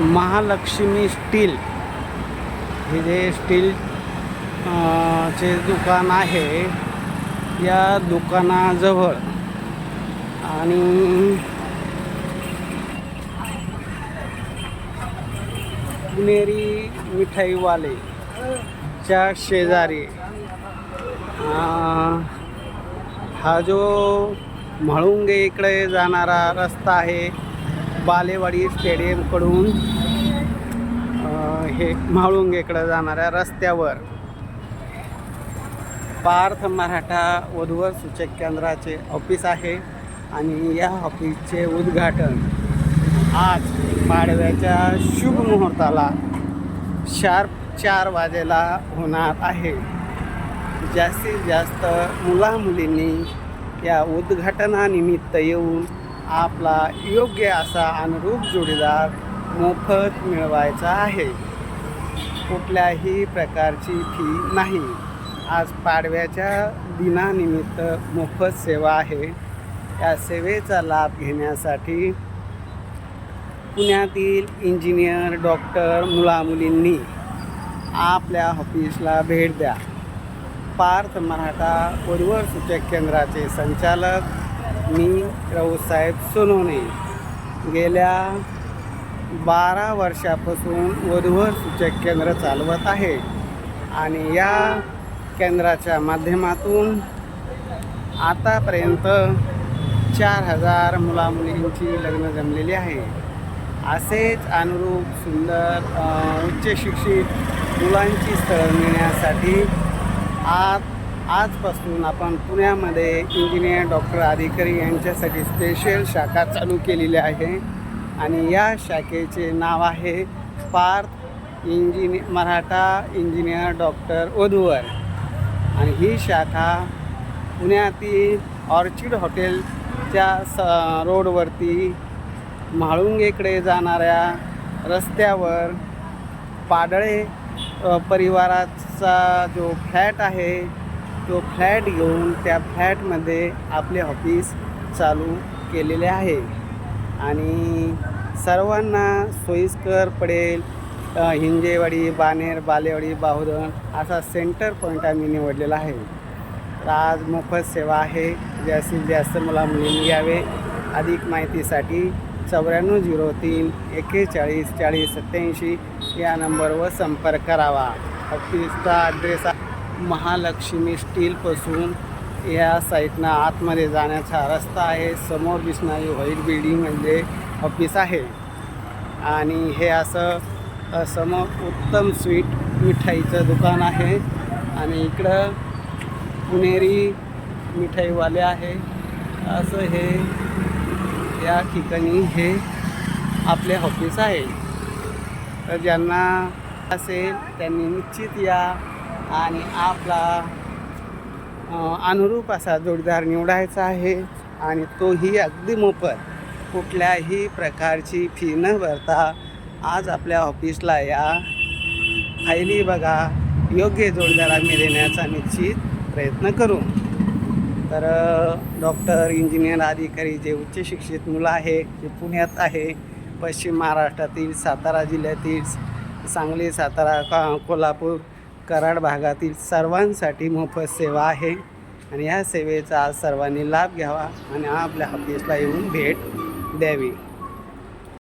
Mahalakshmi steel. हे जे steel चे दुकान आहे या दुकानाजवळ. आणि पुणेरी मिठाईवाले च्या शेजारी हा जो म्हाळुंगे इकडे जाणारा रस्ता आहे बालेवाडी स्टेडियमकडून हे म्हाळुंगेकडे जाणाऱ्या रस्त्यावर पार्थ मराठा वधूवर सूचक केंद्राचे ऑफिस आहे आणि या ऑफिसचे उद्घाटन आज पाडव्याच्या शुभ मुहूर्ताला शार्प चार वाजेला होणार आहे. जास्तीत जास्त मुलामुलींनी या उद्घाटनानिमित्त येऊन आपला योग्य असा अनुरूप जोडीदार मोफत मिळवायचा आहे. कुठल्याही प्रकारची फी नाही. आज पाडव्याच्या दिनानिमित्त मोफत सेवा आहे. या सेवेचा लाभ घेण्यासाठी पुण्यातील इंजिनियर डॉक्टर मुलामुलींनी आपल्या ऑफिसला भेट द्या. पार्थ मराठा उर्वर सूचक केंद्राचे संचालक मी राऊसाहेब सोनवणे. गेल्या बारा वर्षापासून वधूवर सूचक केंद्र चालवत आहे आणि या केंद्राच्या माध्यमातून आतापर्यंत चार हजार मुलामुलींची लग्न जमलेली आहे. असेच अनुरूप सुंदर उच्च शिक्षित मुलांची स्थळं मिळण्यासाठी आत आजपासून आपण पुण्यामध्ये इंजिनियर डॉक्टर अधिकारी यांच्यासाठी स्पेशल शाखा चालू केलेली आहे. आणि या शाखेचे नाव आहे पार्थ इंजिनि मराठा इंजिनियर डॉक्टर ओधुवर आणि ही शाखा पुण्यातील ऑर्चिड हॉटेलच्या स रोडवरती म्हाळुंगेकडे जाणाऱ्या रस्त्यावर पाडळे परिवाराचा जो फ्लॅट आहे तो फ्लॅट घेऊन त्या फ्लॅटमध्ये आपले ऑफिस चालू केलेले आहे. आणि सर्वांना सोयीस्कर पडेल हिंजेवाडी बानेर बालेवाडी बाहुरण असा सेंटर पॉईंट आम्ही निवडलेला आहे. तर आज मोफत सेवा आहे. जास्तीत जास्त मला मुलींनी यावे अधिक माहितीसाठी चौऱ्याण्णव झिरो तीन एक्केचाळीस चाळीस सत्याऐंशी या नंबरवर संपर्क करावा. ऑफिसचा ॲड्रेस महालक्ष्मी स्टीलपासून या साईडनं आतमध्ये जाण्याचा रस्ता आहे. समोर दिसणारी व्हाईट बिल्डिंग म्हणजे ऑफिस आहे. आणि हे असं समोर उत्तम स्वीट मिठाईचं दुकान आहे. आणि इकडं पुणेरी मिठाईवाले आहे. असं हे या ठिकाणी हे आपले ऑफिस आहे. तर ज्यांना असेल त्यांनी निश्चित या आणि आपला अनुरूप असा जोडीदार निवडायचा आहे आणि तोही अगदी मोफत. कुठल्याही प्रकारची फी न भरता आज आपल्या ऑफिसला या फायली बघा योग्य जोडीदार आम्ही देण्याचा निश्चित प्रयत्न करू. तर डॉक्टर इंजिनियर अधिकारी जे उच्च शिक्षित मुलं आहे जे पुण्यात आहे पश्चिम महाराष्ट्रातील सातारा जिल्ह्यातील सांगली सातारा का कोल्हापूर कराड भागातील सर्वांसाठी मोफत सेवा आहे. आणि या सेवेचा आज सर्वांनी लाभ घ्यावा आणि आपल्या ऑफिसला येऊन भेट द्यावी.